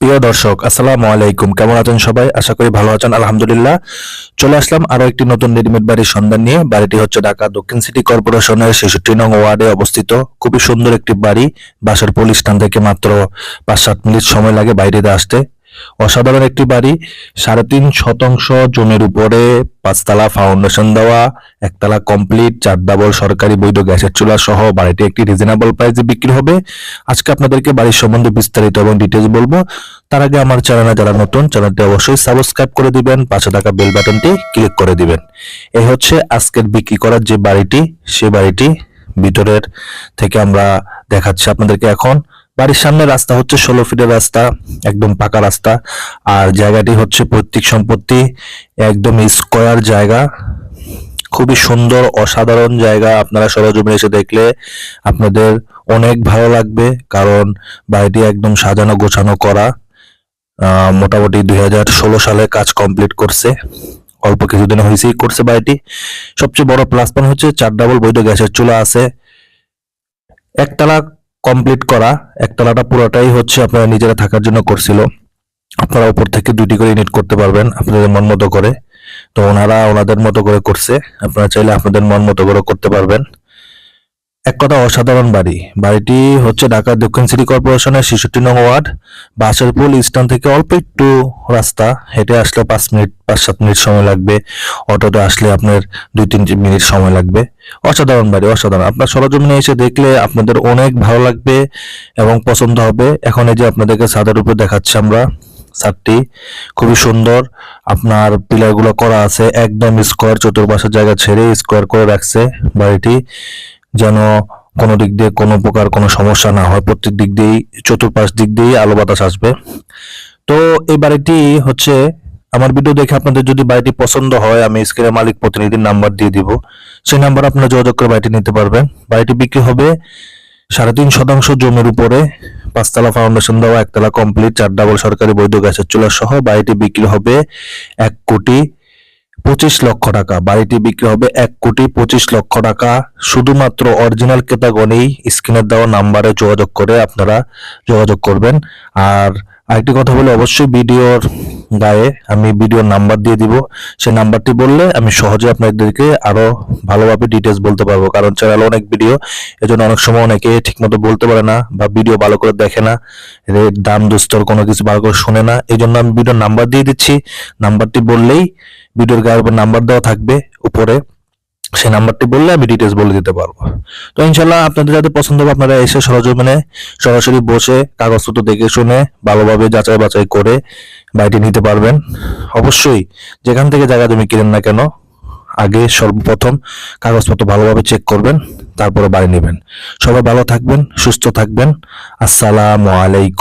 প্রিয় দর্শক, আসসালামু আলাইকুম। কেমন আছেন সবাই? আশা করি ভালো আছেন। আলহামদুলিল্লাহ, চলে আসলাম আরও একটি নতুন রেডিমেড বাড়ির সন্ধান নিয়ে। বাড়িটি হচ্ছে ঢাকা দক্ষিণ সিটি কর্পোরেশনের ছেষট্টি নং ওয়ার্ডে অবস্থিত। খুবই সুন্দর একটি বাড়ি। বাসার পুলিশ স্থান থেকে মাত্র পাঁচ সাত মিনিট সময় লাগে বাইরে আসতে। অসাধারণ একটি বাড়ি, সাড়ে তিন শতাংশ জমির উপরে পাঁচতলা ফাউন্ডেশন দেওয়া, একতলা কমপ্লিট চার ডাবল সরকারি বৈধ গ্যাসের চুলা সহ বাড়িটি একটি রিজনেবল প্রাইসে বিক্রি হবে। আজকে আপনাদেরকে বাড়ির সম্বন্ধে বিস্তারিত এবং ডিটেলস বলব। তার আগে আমার চ্যানেলে যারা নতুন, চ্যানেলটি অবশ্যই সাবস্ক্রাইব করে দিবেন, পাশে থাকা বেল বাটনটি ক্লিক করে দিবেন। এই হচ্ছে আজকের বিক্রি করার যে বাড়িটি, সে বাড়িটি ভিতরের থেকে আমরা দেখাচ্ছি আপনাদেরকে এখন। বাড়ির সামনে রাস্তা হচ্ছে ষোলো ফিটের রাস্তা, একদম পাকা রাস্তা। আর জায়গাটি হচ্ছে পৈতৃক সম্পত্তি, একদম স্কোয়ার জায়গা। খুবই সুন্দর, অসাধারণ জায়গা আপনারা সরজমিনে এসে দেখলে আপনাদের অনেক ভালো লাগবে, কারণ বাড়িটি একদম সাজানো গোছানো করা। মোটামুটি দুই হাজার ষোলো সালে কাজ কমপ্লিট করছে। অল্প কিছুদিন হয়েছেই করছে বাড়িটি। সবচেয়ে বড় প্লাস পয়েন্ট হচ্ছে চার ডাবল বৈধ গ্যাসের চুলা আছে। একতলা কমপ্লিট করা, একতলাটা পুরোটাই হচ্ছে আপনারা নিজেরা থাকার জন্য করছিল। আপনারা উপর থেকে দুটি করে ইউনিট করতে পারবেন, আপনাদের মন মতো করে। তো ওনারা ওনাদের মতো করে করছে, আপনারা চাইলে আপনাদের মন মতো করে করতে পারবেন। এক কথা, অসাধারণ বাড়ি। বাড়িটি হচ্ছে ঢাকা দক্ষিণ সিটি কর্পোরেশনের ছেষট্টি নং ওয়ার্ড, বাসের পুল স্ট্যান্ড থেকে অল্প একটু রাস্তা। হেঁটে আসলে পাঁচ মিনিট, পাঁচ, সাত মিনিট সময় লাগবে। অটোতে আসলে আপনার দুই, তিন মিনিট সময় লাগবে। অসাধারণ বাড়ি, অসাধারণ। আপনার সরজমিনে এসে দেখলে আপনাদের অনেক ভালো লাগবে এবং পছন্দ হবে। এখন এই যে আপনাদেরকে ছাদের উপর দেখাচ্ছি আমরা, ছাদটি খুবই সুন্দর। আপনার পিলারগুলো করা আছে, একদম স্কোয়ার চতুর্পাশের জায়গা ছেড়ে স্কোয়ার করে রাখছে বাড়িটি। যেন কোনো দিক দিয়ে কোনো প্রকার কোনো সমস্যা না হয়। প্রত্যেক দিক দিয়েই, চতুর্পাশ দিক দিয়েই আলো বাতাস আসবে। তো এই বাড়িটি হচ্ছে আমার ভিডিও দেখে আপনাদের যদি বাড়িটি পছন্দ হয়, আমি স্ক্রিনে মালিক প্রতিনিধির নাম্বার দিয়ে দিব। সেই নাম্বার আপনারা যোগাযোগ করে বাড়িটি নিতে পারবেন। বাড়িটি বিক্রি হবে সাড়ে তিন শতাংশ জমির উপরে। পাঁচতলা ফাউন্ডেশন দেওয়া, একতলা কমপ্লিট চার ডাবল সরকারি বৈধ গ্যাসের চুলা সহ বাড়িটি বিক্রি হবে এক কোটি পঁচিশ লক্ষ টাকা। বাড়িটি বিক্রি হবে এক কোটি পঁচিশ লক্ষ টাকা। শুধুমাত্র অরিজিনাল ক্রেতাগণেই স্ক্রিনের দেওয়া নাম্বারে যোগাযোগ করে আপনারা যোগাযোগ করবেন। আর আরেকটি কথা বলে, অবশ্যই ভিডিওর গায়ে আমি ভিডিওর নাম্বার দিয়ে দিব। সেই নাম্বারটি বললে আমি সহজে আপনাদেরকে আরও ভালোভাবে ডিটেলস বলতে পারব। কারণ চ্যানেলে অনেক ভিডিও এজন্য অনেক সময় অনেকে ঠিকমতো বলতে পারে না বা ভিডিও ভালো করে দেখে না। এদের দাম দুস্তর কোনো কিছু ভালো করে শোনে না। এই জন্য আমি ভিডিওর নাম্বার দিয়ে দিচ্ছি। নাম্বারটি বললেই ভিডিওর গায়ের উপর নাম্বার দেওয়া থাকবে উপরে। সেই নাম্বারটি বললে আমি ডিটেলস বলে দিতে পারব। তো ইনশাল্লাহ আপনাদের যাতে পছন্দ হবে, আপনারা এসে সরজমিনে সরাসরি বসে কাগজপত্র দেখে শুনে ভালোভাবে যাচাই বাছাই করে বাড়িটি নিতে পারবেন। অবশ্যই যেখান থেকে জায়গা জমি কিনেন না কেন, আগে সর্বপ্রথম কাগজপত্র ভালোভাবে চেক করবেন, তারপরে বাড়ি নেবেন। সবাই ভালো থাকবেন, সুস্থ থাকবেন। আসসালামু আলাইকুম।